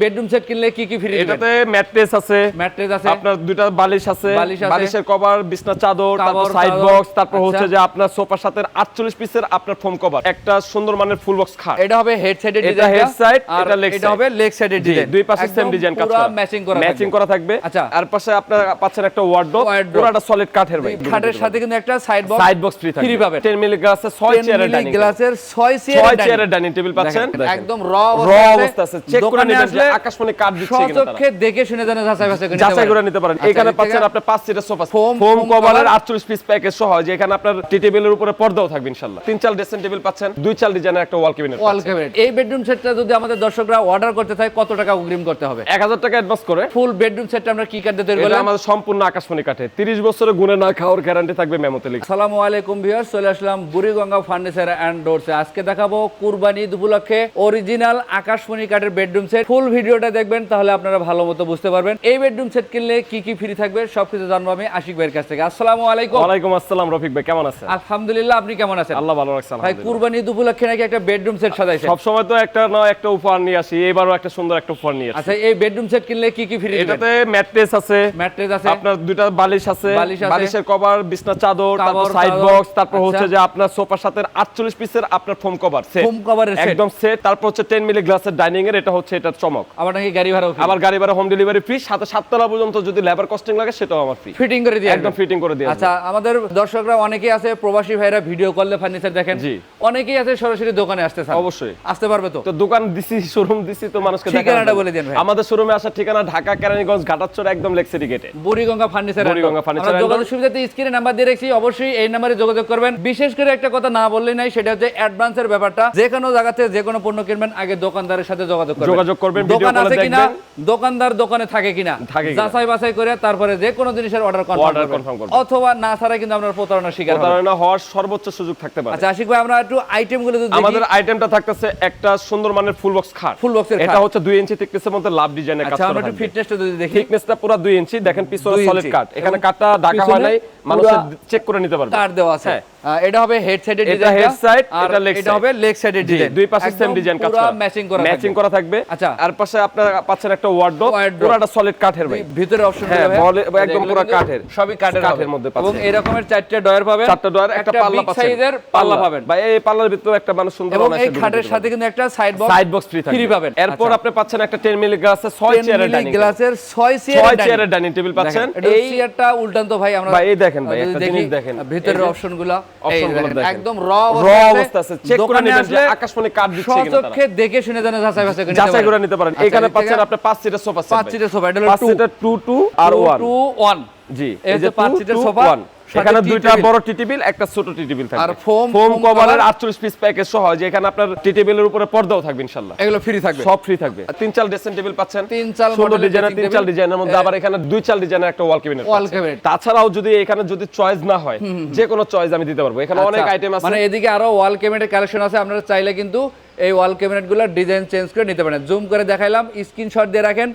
Bedroom set কিনলে কি কি ফ্রি এটাতে ম্যাট্রেস আছে ম্যাট্রেস আছে। আপনার দুইটা বালিশ আছে বালিশের কভার বিছনা চাদর তারপর সাইড বক্স তারপর আচ্ছা। হচ্ছে যে আপনার সোফার সাথে 48 পিসের আপনার ফোম কভার একটা সুন্দর মানের ফুল বক্স খাট। এটা হবে হেড সাইডের ডিজাইন head side, আর এটা leg এটা হবে লেগ সাইডের ডিজাইন দুই পাশে সেম ডিজাইন কাজ করা ম্যাচিং করা ম্যাচিং করা থাকবে। আচ্ছা। আর পাশে আপনারা পাচ্ছেন একটা ওয়ার্ডরোব। পুরোটা সলিড কাঠের ভাই। খাটের সাথে কিন্তু একটা side box side box free থাকবে ফ্রি পাবেন 10 মিলি গ্লাসে 6 চেয়ারের ডাইনিং গ্লাসের 6 ছয় চেয়ারের ডাইনিং টেবিল পাচ্ছেন। একদম র র অবস্থা আছে। চেক করে নেবেন আকাশমণি কাঠ দিচ্ছে কিনা তারা? দেখে শুনে জানা যাচাই বাছাই করে যাচাই করে নিতে পারেন। এখানে পাচ্ছেন আপনি পাঁচ সিটের সোফা। ফোম কভারের 48 পিস প্যাকেজ সহ যে এখানে আপনার টি টেবিলের উপরে পর্দাও থাকবে ইনশাআল্লাহ। তিন চাল ড্রেসিং টেবিল পাচ্ছেন দুই চাল ডিজাইনের একটা ওয়াল ক্যাবিনেট ওয়াল ক্যাবিনেট এই বেডরুম সেটটা যদি আমাদের দর্শকরা অর্ডার করতে চায় কত টাকা অগ্রিম করতে হবে? 1000 টাকা অ্যাডভান্স করে। ফুল বেডরুম সেটটা আমরা কি কাটতে তৈরি করলাম? আমাদের সম্পূর্ণ আকাশমণি কাঠে। 30 বছরের গুণে না খাওয়ার গ্যারান্টি থাকবে মেমোতে লিখ আসসালামু আলাইকুম ভিউয়ার্স চলে আসলাম বুড়িগঙ্গা ফার্নিচার এন্ড ডোরসে আজকে দেখাবো কুরবানি উপলক্ষে অরিজিনাল আকাশমণি কাঠের বেডরুম সেট ফুল ভিডিওটা দেখবেন তাহলে আপনারা ভালো মতো বুঝতে পারবেন। এই বেডরুম সেট কিনলে কি কি ফ্রি থাকবে সবকিছু জানব আমি আশিক ভাইয়ের কাছ থেকে। আসসালামু আলাইকুম। ওয়ালাইকুম আসসালাম রফিক ভাই কেমন আছেন? আলহামদুলিল্লাহ আপনি কেমন আছেন? আল্লাহ ভালো রাখছে ভাই কুরবানি ঈদ উপলক্ষে নাকি একটা বেডরুম সেট সাজাইছে সব সময় তো একটা না একটা উপহার নিয়ে আসি এবারও একটা সুন্দর একটা উপহার নিয়ে আসি। আচ্ছা এই বেডরুম সেট কিনলে কি কি ফ্রি এটাতে ম্যাট্রেস আছে ম্যাট্রেস আছে। আপনার দুইটা বালিশ আছে বালিশের কভার বিছনা চাদর তারপর সাইড বক্স তারপর আচ্ছা। হচ্ছে যে আপনার সোফার সাথে 48 পিসের আপনার ফোম কভার সেট ফোম কভারের সেট একদম সেট তারপর হচ্ছে 10 মিলি গ্লাসের ডাইনিং এর এটা হচ্ছে এটার চমক। আবার নাকি গাড়ি ভাড়াও আবার গাড়ি ভাড়া হোম ডেলিভারি ফ্রি সাথে সাততলা পর্যন্ত যদি লেবার কস্টিং লাগে সেটাও আমার ফ্রি ফিটিং করে দিয়ে একদম ফিটিং করে দিয়ে আচ্ছা আমাদের দর্শকরা অনেকেই আছে প্রবাসী ভাইরা ভিডিও ফার্নিচার দেখেন। জি। অনেকেই আছে সরাসরি দোকানে আসতে চান। অবশ্যই। আসতে পারবে তো? তো দোকান দিছি শোরুম দিছি তো মানুষকে ঠিকানাটা বলে দিন ভাই। আমাদের শোরুমে আসার ঠিকানা ঢাকা কেরানীগঞ্জ ঘাটাচর একদম গেটে বুড়িগঙ্গা ফার্নিচার বুড়িগঙ্গা and যোগাযোগ সুবিধাতে স্ক্রিনে নাম্বার দিয়ে রেখেছি অবশ্যই এই নাম্বারে যোগাযোগ করবেন। বিশেষ করে একটা কথা না বললেই নাই সেটা হচ্ছে অ্যাডভান্সের ব্যাপারটা। যে কোনো জায়গাতে যে কোনো পণ্য কিনবেন আগে দোকানদারের সাথে যোগাযোগ করবেন। যোগাযোগ করবেন, দোকান আছে কিনা দোকানদার দোকানে থাকে কিনা যাচাই বাছাই করে তারপরে যে কোনো জিনিসের অর্ডার কনফার্ম করবেন। অথবা না ছাড়া কিন্তু আপনার প্রতারণা শিকার প্রতারণা হওয়ার সর্বোচ্চ সুযোগ থাকতে পারে। আচ্ছা আশিক ভাই আমরা একটু আইটেমগুলো যদি দেখি। আমাদের আইটেমটা থাকতেছে একটা সুন্দর মানের ফুল বক্স খাট। ফুল এর এটা হচ্ছে 2 ইঞ্চি থিকনেসের মধ্যে লাভ ডিজাইনের কাজ আচ্ছা আমরা করা একটু ফিটনেসটা যদি দেখি। থিকনেসটা পুরো 2 ইঞ্চি দেখেন পিছনে সলিড কাট এখানে কাটটা ঢাকা হয় নাই মানুষ চেক করে নিতে পারবে। কার দেওয়া আছে। হ্যাঁ। এটা হবে হেড সাইডের এটা ডিজাইন এটা leg এটা হবে লেগ সাইডের ডিজাইন দুই পাশে সেম ডিজাইন কাজ করা। ম্যাচিং করা ম্যাচিং করা থাকবে। আচ্ছা। আর পাশে আপনারা পাচ্ছেন একটা ওয়ার্ডরোব পুরোটা সলিড কাঠের ভাই। ভিতরে অপশন বলে- একদম পুরো কাঠের। সবই কাঠের কাঠের হবে। মধ্যে এবং পাচ্ছেন। এই রকমের চারটি ডয়ার পাবেন। চারটা ডয়ার একটা পাল্লা পাচ্ছেন। সাইজের পাল্লা। পাবেন। ভাই এই পাল্লার ভিতরে একটা মানুষ সুন্দর এবং এই খাটের সাথে কিন্তু একটা side box side box free থাকবে। ফ্রি পাবেন। এরপর আচ্ছা। আপনি পাচ্ছেন একটা 10 মিলি গ্লাসে 6 চেয়ারের ডাইনিং গ্লাসের 6 ছয় চেয়ারের চেয়ারের ডাইনিং টেবিল পাচ্ছেন। এই চেয়ারটা উল্টান তো ভাই আমরা ভাই, এই দেখেন ভাই, একটা জিনিস দেখেন। ভিতরের অপশনগুলো একদম র অবস্থা আছে। চেক করে নেবেন যে আকাশমণি কাঠ দিচ্ছে কিনা তারা। দেখে শুনে জানা যাচাই বাছাই করে যাচাই করে নিতে পারেন। আচ্ছা, এখানে পাচ্ছেন আপনি পাঁচ সিটের সোফা পাঁচ সিটের সোফা এটা হলো পাঁচ two। সিটের 2 2 আর 1 টু ওয়ান জি এই যে পাঁচ সিটের সোফা, এখানে দুইটা বড় টি টেবিল একটা ছোট টি টেবিল থাকবে। আর foam- ফোম কভারের 48 পিস প্যাকেজ সহ যে এখানে আপনার টি টেবিলের উপরে পর্দাও থাকবে ইনশাআল্লাহ। এগুলো ফ্রি থাকবে। সব ফ্রি থাকবে। তিন চাল ড্রেসিং টেবিল পাচ্ছেন। তিন চাল মডেলের ডিজাইনের তিন চাল ডিজাইনের মধ্যে আবার এখানে দুই চাল ডিজাইনের একটা ওয়াল ক্যাবিনেট Wall cabinet। তাছাড়াও যদি এখানে যদি চয়েস না হয় যে কোনো চয়েস আমি দিতে পারব। এখানে অনেক আচ্ছা, আইটেম আছে। মানে এদিকে আরও ওয়াল ক্যাবিনেটের কালেকশন আছে। আপনারা চাইলে কিন্তু এই ওয়াল ক্যাবিনেটগুলো ডিজাইন চেঞ্জ করে নিতে পারেন। জুম করে দেখাইলাম স্ক্রিনশট দিয়ে রাখেন।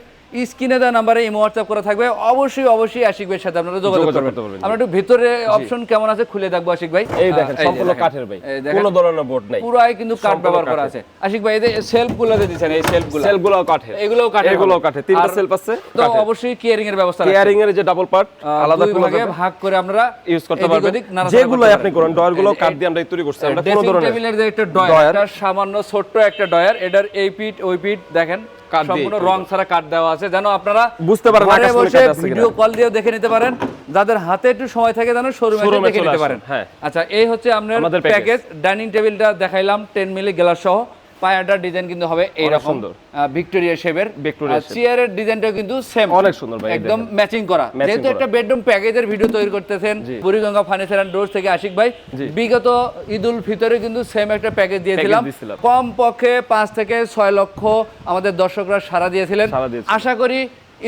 স্ক্রিনে দেওয়া নাম্বারে ইমো হোয়াটসঅ্যাপ করা থাকবে। অবশ্যই অবশ্যই আশিক ভাইয়ের সাথে আপনারা যোগাযোগ করতে পারবেন, আমরা একটু ভিতরে অপশন কেমন আছে খুলে দেখব আশিক ভাই। এই দেখেন সম্পূর্ণ কাঠের ভাই। কোনো ধরনের বোর্ড নাই। পুরাই কিন্তু কাঠ ব্যবহার করা আছে। আশিক ভাই এই যে সেলফগুলো যে দিচ্ছেন এই সেলফগুলো সেলগুলো কাঠের। এগুলোও কাঠের এগুলোও। কাঠের। তিনটা সেলফ আছে তো অবশ্যই কেয়ারিং এর ব্যবস্থা রাখছেন। কেয়ারিং এর যে ডাবল পার্ট আলাদা খোলা ভাগে ভাগ করে আপনারা ইউজ করতে পারবেন। যেগুলো আপনি করেন ডয়ারগুলো কাঠ দিয়ে আমরা তৈরি করছি। আমরা কোনো ধরনের টেবিলের যে একটা ডয়ার। এটা সামান্য ছোট্ট একটা ডয়ার এটার এই পিঠ ওই পিঠ দেখেন। দিয়ে সম্পূর্ণ রং ছাড়া কাঠ দেওয়া আছে। যেন আপনারা বুঝতে পারেন ঘরে বসে। ভিডিও কল দিয়েও দেখে নিতে পারেন। যাদের হাতে একটু সময় থাকে যেন শোরুমে দেখে নিতে পারেন। হ্যাঁ। আচ্ছা এই হচ্ছে আপনার আমাদের প্যাকেজ ডাইনিং টেবিলটা দেখাইলাম টেন মিলি গ্লাস সহ। পায়াটার ডিজাইন কিন্তু হবে এইরকম সুন্দর। ভিক্টোরিয়া শেপের। shape। চেয়ারের ডিজাইনটাও কিন্তু সেম অনেক সুন্দর ভাই, একদম ম্যাচিং করা। যেহেতু একটা বেডরুম প্যাকেজের ভিডিও তৈরি করতেছেন। বুড়িগঙ্গা ফার্নিচার অ্যান্ড ডোরস থেকে আশিক ভাই বিগত ঈদুল ফিতরে কিন্তু সেম একটা প্যাকেজ দিয়েছিলাম। কম পক্ষে পাঁচ থেকে ছয় লক্ষ আমাদের দর্শকরা সারা দিয়েছিলেন। আশা করি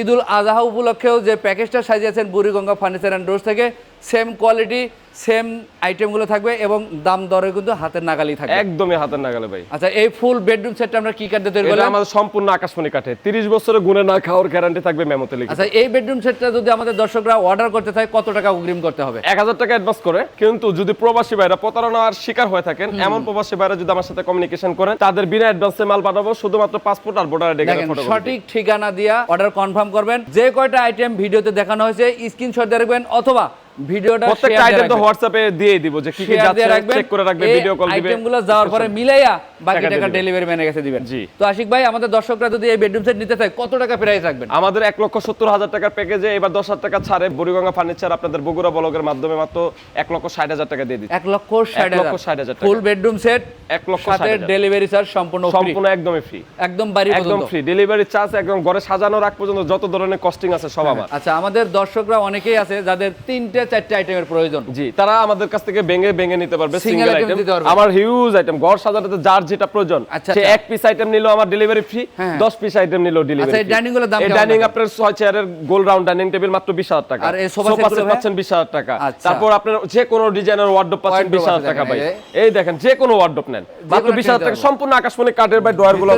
ঈদুল আজহা উপলক্ষেও যে প্যাকেজটা সাজিয়েছেন বুড়িগঙ্গা ফার্নিচার অ্যান্ড ডোরস থেকে সেম কোয়ালিটি সেম আইটেমগুলো থাকবে এবং দাম দরে কিন্তু হাতের নাগালি থাকবে। একদমই হাতের নাগালে ভাই। আচ্ছা এই ফুল বেডরুম সেটটা আমরা কি কাটতে তৈরি করলাম? আমাদের সম্পূর্ণ আকাশমণি কাঠে। 30 বছরের গুণে না খাওয়ার গ্যারান্টি থাকবে মেমোতে লিখে আচ্ছা এই বেডরুম সেটটা যদি আমাদের দর্শকরা অর্ডার করতে চায় কত টাকা অগ্রিম করতে হবে? এক হাজার টাকা অ্যাডভান্স করে কিন্তু যদি প্রবাসী ভাইরা প্রতারণার শিকার হয়ে থাকেন এমন প্রবাসী ভাইরা যদি আমার সাথে কমিউনিকেশন করেন তাদের বিনা অ্যাডভান্সে মাল পাঠাবো শুধুমাত্র পাসপোর্ট আর ভোটার আইডি দেখেন সঠিক ঠিকানা দিয়া অর্ডার কনফার্ম করবেন। যে কয়টা আইটেম ভিডিওতে দেখানো হয়েছে স্ক্রিনশট দিয়ে রাখবেন অথবা ভিডিওটা প্রত্যেকটা আইটেম তো। হোয়াটসঅ্যাপে দিয়ে দিব যে কি কি যাচ্ছে চেক করে রাখবে ভিডিও কল দিবে আইটেমগুলো যাওয়ার পরে মিলাইয়া বাকি টাকা ডেলিভারি ম্যানের কাছে দিবেন। জি। তো আশিক ভাই আমাদের দর্শকরা যদি এই বেডরুম সেট নিতে চায় কত টাকা প্রাইস রাখবেন? আমাদের এক লক্ষ সত্তর হাজার টাকার প্যাকেজে এবার দশ হাজার টাকা ছাড়ে বুড়িগঙ্গা ফার্নিচার আপনাদের বগুড়া ব্লগের মাধ্যমে মাত্র এক লক্ষ ষাট হাজার টাকা দিয়ে দিচ্ছে। এক লক্ষ ষাট লক্ষ ষাট হাজার টাকা। ফুল বেডরুম সেট এক লক্ষ সাথে ষাট হাজার। ডেলিভারি চার্জ সম্পূর্ণ free। সম্পূর্ণ একদমই ফ্রি একদম বাড়ি পর্যন্ত। একদম ফ্রি ডেলিভারি চার্জ একদম ঘরে সাজানো আগ পর্যন্ত যত ধরনের কস্টিং আছে সব আমার। আচ্ছা আমাদের দর্শকরা অনেকেই আছে যাদের তিনটে চারটে আইটেমের প্রয়োজন। জি তারা আমাদের কাছ থেকে ভেঙে ভেঙে নিতে পারবে সিঙ্গেল আইটেম আমার হিউজ আইটেম ঘর সাজাতে যার যেটা প্রয়োজন আচ্ছা, সে আচ্ছা। এক পিস আইটেম নিলো আমার ডেলিভারি ফ্রি হ্যাঁ। 10 পিস আইটেম নিলো ডেলিভারি আচ্ছা, এই dining গুলোর দাম এই ডাইনিং আপনার ছয় চেয়ারের গোল রাউন্ড ডাইনিং টেবিল মাত্র 20000 টাকা। আর এই সোফা সেট পাচ্ছেন 20000 টাকা। আচ্ছা। তারপর আপনার যে কোনো ডিজাইনের ওয়ার্ডরোব পাচ্ছেন 20000 টাকা ভাই। এই দেখেন যে কোনো ওয়ার্ডরোব নেন। মাত্র কোনো 20000 টাকা। সম্পূর্ণ আকাশমণি কাঠের ভাই ডয়ারগুলো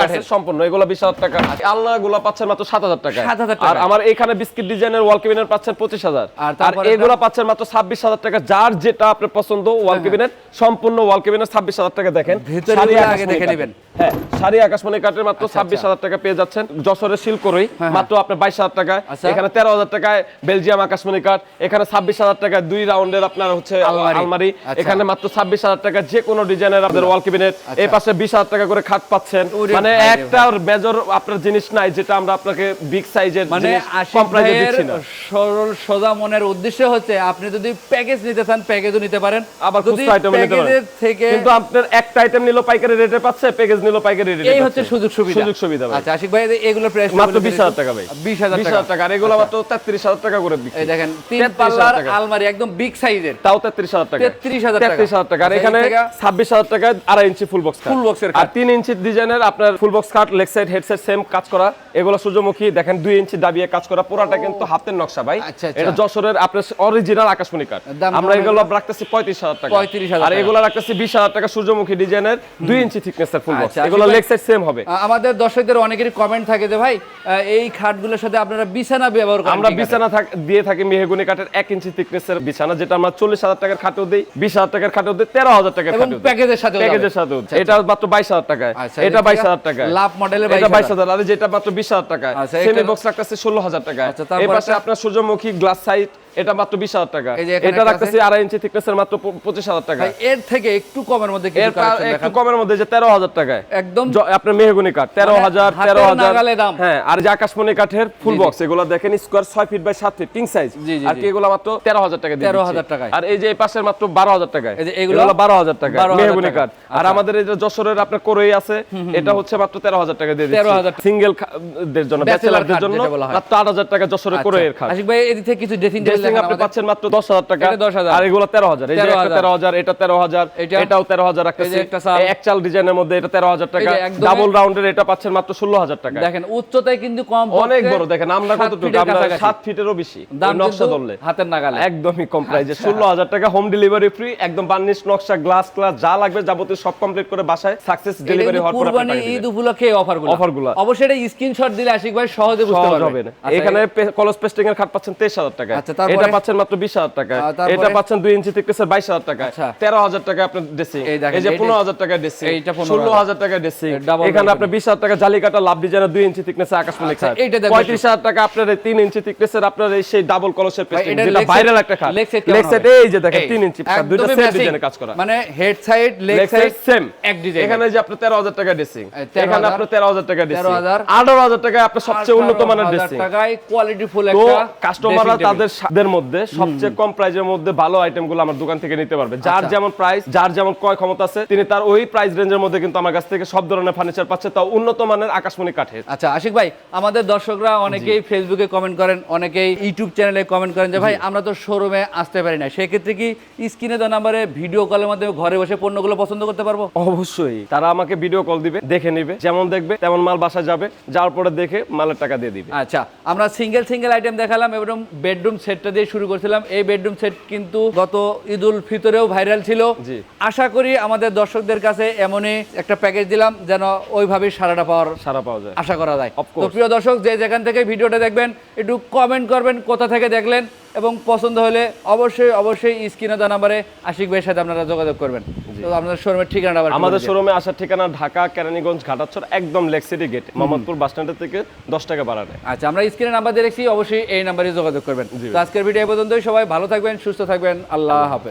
কাঠের। সম্পূর্ণ। এগুলো 20000 টাকা। আলনা গুলো পাচ্ছেন মাত্র 7000 টাকা। 7,000 টাকা। আর আমার এখানে বিস্কিট ডিজাইনের ওয়াল কেবিনেট পাচ্ছেন 25000 আর এগুলো পাচ্ছেন মাত্র 26000 টাকা যার যেটা আপনার পছন্দ ওয়াল কেবিনেট সম্পূর্ণ ওয়াল কেবিনেট 26000 টাকা দেখেন। ভেতরে আগে দেখে নেবেন। হ্যাঁ শাড়ি আকাশমণি কাঠের মাত্র আচ্ছা, 26000 টাকা পেয়ে যাচ্ছেন। যশোরের শিলকরই মাত্র আপনার 22000 টাকা আচ্ছা। এখানে 13000 টাকায় বেলজিয়াম আকাশমণি কাঠ এখানে 26000 টাকা দুই রাউন্ডের আপনার হচ্ছে আলমারি। আচ্ছা। এখানে মাত্র 26000 টাকা যে কোনো ডিজাইনের ওয়াল কেবিনেট এই পাশে 20000 টাকা করে খাট পাচ্ছেন। মানে একটা মেজর আপনার জিনিস নাই যেটা আমরা আপনাকে বিগ সাইজের মানে কম দিচ্ছি না। সরল সোজা মনের উদ্দেশ্য হচ্ছে আপনি যদি প্যাকেজ নিতে চান প্যাকেজও নিতে পারেন। আবার খুচরা আইটেম নিতে পারেন। থেকে কিন্তু আপনার একটা আইটেম নিলো পাইকারি রেটে পাচ্ছে প্যাকেজ নিলো পাইকারি রেটে এই হচ্ছে সুযোগ সুবিধা। সুযোগ সুবিধা আচ্ছা আশিক ভাই এগুলো প্রাইস মাত্র 20000 টাকা ভাই। হাজার 20000 টাকা। আচ্ছা। টাকা। আর এগুলো মাত্র 33000 টাকা করে বিক্রি। এই দেখেন তিন পাল্লার আলমারি একদম বিগ সাইজের তাও 33000 টাকা। 33,000 টাকা। 33000 টাকা। আর আচ্ছা, এখানে 26000 টাকা আড়াই ইঞ্চি ফুল বক্স ফুল এর আর 3 ইঞ্চি ডিজাইনের আপনার full box cut leg side headset same কাজ করা। এগুলো সূর্যমুখী দেখেন 2 ইঞ্চি দাবিয়ে কাজ করা। পুরাটা কিন্তু হাতের নকশা ভাই। আচ্ছা, আচ্ছা। এটা যশোরের আপনার অরিজিনাল আকাশমণি কাঠ দাম আমরা এগুলো রাখতেছি 35000 টাকা। 35,000 আর এগুলো রাখতেছি 20000 টাকা সূর্যমুখী ডিজাইনের 2 ইঞ্চি থিকনেসের ফুল বক্স আচ্ছা, এগুলো লেগ সাইড সেম হবে। আমাদের দর্শকদের অনেকেরই কমেন্ট থাকে যে ভাই এই খাটগুলোর সাথে আপনারা বিছানা ব্যবহার করেন আমরা বিছানা দিয়ে থাকি মেহগুনি কাঠের এক ইঞ্চি থিকনেসের বিছানা যেটা আমরা চল্লিশ হাজার টাকার খাটেও দিই বিশ হাজার টাকার খাটেও দিই তেরো হাজার টাকার খাটেও দিই। প্যাকেজের যাবে। প্যাকেজের সাথে এটা মাত্র বাইশ হাজার টাকায়। আচ্ছা, এটা বাইশ হাজার টাকা লাভ মডেলের এটা বাইশ হাজার আর যেটা মাত্র বিশ হাজার টাকায়। আচ্ছা, সেমি বক্স রাখতেছে ষোলো হাজার টাকায়। আচ্ছা, তারপর এই পাশে আপনার সূর্যমুখী গ্লাস সাইড এটা মাত্র বিশ হাজার টাকা। এটা রাখতেছি আড়াই ইঞ্চি থিকনেসের মাত্র পঁচিশ হাজার টাকা। এর থেকে একটু কমের মধ্যে এর একটু কমের মধ্যে যে তেরো হাজার টাকায়। একদম। আপনার মেহগুনি কাঠ তেরো মানে হাজার তেরো হাজার। হ্যাঁ আর যে আকাশমণি কাঠের ফুল। বক্স এগুলো দেখেন স্কোয়ার ছয় ফিট বাই সাত ফিট কিং সাইজ আর কি এগুলো মাত্র তেরো হাজার টাকা 13,000 দিচ্ছি। টাকায়। আর এই যে এই পাশের মাত্র বারো হাজার টাকায়। যে এগুলো? বারো হাজার টাকা 12,000 মেহগুনি কাঠ। আর আচ্ছা। আমাদের এই যে যশোরের আপনার কোরই আছে এটা হচ্ছে মাত্র তেরো হাজার টাকা দিয়ে 13,000 দিচ্ছি। সিঙ্গেল দের জন্য ব্যাচেলারদের জন্য। মাত্র আট হাজার টাকা যশোরের আচ্ছা, কোরইয়ের খাট। আশিক ভাই এদিক থেকে কিছু ড্রেসিং দেখান আপনি পাচ্ছেন মাত্র দশ হাজার টাকা। এটা 10,000 আর এগুলো তেরো হাজার। এই যে একটা 13,000 তেরো হাজার এটা তেরো হাজার এটা? এটাও তেরো হাজার এই যে একটা চাল। এক চাল ডিজাইনের মধ্যে এটা তেরো হাজার টাকা। ডাবল রাউন্ডের এটা পাচ্ছেন মাত্র ষোলো হাজার টাকা। দেখেন উচ্চতায় কিন্তু কম অনেক বড়। দেখেন আমরা কতটুকু? আমরা কাছাকাছি। সাত ফিটেরও বেশি। নকশা ধরলে। হাতের নাগালে। একদমই কম প্রাইসে আচ্ছা। ষোলো হাজার টাকা হোম ডেলিভারি ফ্রি একদম বার্নিশ নকশা গ্লাস ক্লাস যা লাগবে যাবতীয় সব কমপ্লিট করে বাসায় সাকসেস ডেলিভারি হওয়ার পর আপনি কুরবানি ঈদ। উপলক্ষে অফারগুলো অফারগুলো। অবশ্যই এটা স্ক্রিনশট দিলে আশিক ভাই সহজে বুঝতে পারবে। আচ্ছা, এখানে কলস পেস্টিং এর খাট পাচ্ছেন তেইশ হাজার টাকা আচ্ছা? এটা পাচ্ছেন মাত্র বিশ হাজার টাকা এটা পাচ্ছেন দুই ইঞ্চি thickness-এর বাইশ হাজার টাকা আচ্ছা। তেরো হাজার টাকা আপনার ড্রেসিং এই যে এইটা- পনেরো হাজার। টাকা ড্রেসিং এইটা 15,000 টাকা ড্রেসিং এখানে। আপনার বিশ হাজার টাকা জালি কাটা লাভ ডিজাইনের দুই ইঞ্চি thickness এর আকাশমণি আচ্ছা, দেখবেন পঁয়ত্রিশ হাজার টাকা আপনার এই তিন ইঞ্চি thickness এর আপনার এই সেই ডাবল কলসের পেস্টিং যেটা ভাইরাল একটা খাট। লেগ হবে? এই যে দেখেন এই, তিন ইঞ্চি দুইটা একদমই সেম ডিজাইনে কাজ করা। মানে head side leg side side same এক ডিজাইন এখানে যে আপনার তেরো হাজার টাকা ড্রেসিং এখানে আপনার তেরো হাজার টাকা ড্রেসিং 13,000 আঠারো হাজার টাকা আপনার সবচেয়ে উন্নত মানের ড্রেসিং টাকায় কোয়ালিটি ফুল একটা কাস্টমাররা তাদের সাধ্যের মধ্যে সবচেয়ে কম প্রাইজের মধ্যে ভালো আইটেমগুলো আমার দোকান থেকে নিতে পারবে। যার আচ্ছা। যেমন প্রাইস যার যেমন ক্রয় ক্ষমতা আছে তিনি তার ওই প্রাইস রেঞ্জের মধ্যে কিন্তু আমার কাছ থেকে সব ধরনের ফার্নিচার পাচ্ছে তাও উন্নত মানের আকাশমণি কাঠের। আচ্ছা আশিক ভাই আমাদের দর্শকরা অনেকেই ফেসবুকে কমেন্ট করেন অনেকেই ইউটিউব চ্যানেলে কমেন্ট করেন যে ভাই আমরা তো শোরুমে আসতে পারি না। সেক্ষেত্রে কি স্ক্রিনে দেওয়া নাম্বারে ভিডিও কলের মাধ্যমে ঘরে বসে পণ্যগুলো পছন্দ করতে পারব? অবশ্যই। তারা আমাকে ভিডিও কল দিবে দেখে নিবে যেমন দেখবে তেমন মাল বাসা যাবে যাওয়ার পরে দেখে মালের টাকা দিয়ে দিবে। আচ্ছা আমরা সিঙ্গেল সিঙ্গেল আইটেম দেখালাম এবং বেডরুম সেটটা দিয়ে শুরু করছিলাম। এই বেডরুম সেট কিন্তু গত ঈদুল ফিতরেও ভাইরাল ছিল। আশা করি আমাদের দর্শকদের কাছে এমনই একটা প্যাকেজ দিলাম যেন ওইভাবেই সারাটা পাওয়ার সারা পাওয়া যায়। আশা করা যায়। তো প্রিয় দর্শক যে যেখান থেকে ভিডিওটা দেখবেন একটু কমেন্ট করবেন কোথা থেকে দেখলেন এবং পছন্দ হলে অবশ্যই অবশ্যই স্ক্রিনে দেওয়া নাম্বারে আশিক ভাইয়ের সাথে আপনারা যোগাযোগ করবেন। তো আপনাদের শোরুমের ঠিকানা আমাদের শোরুমে আসার ঠিকানা ঢাকা কেরানীগঞ্জ ঘাটাচ্ছর একদম lake city gate Mohammadpur bus স্ট্যান্ডের থেকে দশ টাকা বাড়ানে আচ্ছা আমরা স্ক্রিনে নাম্বার দিয়ে রেখেছি অবশ্যই এই নাম্বারে যোগাযোগ করবেন। তো আজকের ভিডিও পর্যন্তই সবাই ভালো থাকবেন সুস্থ থাকবেন আল্লাহ হাফেজ।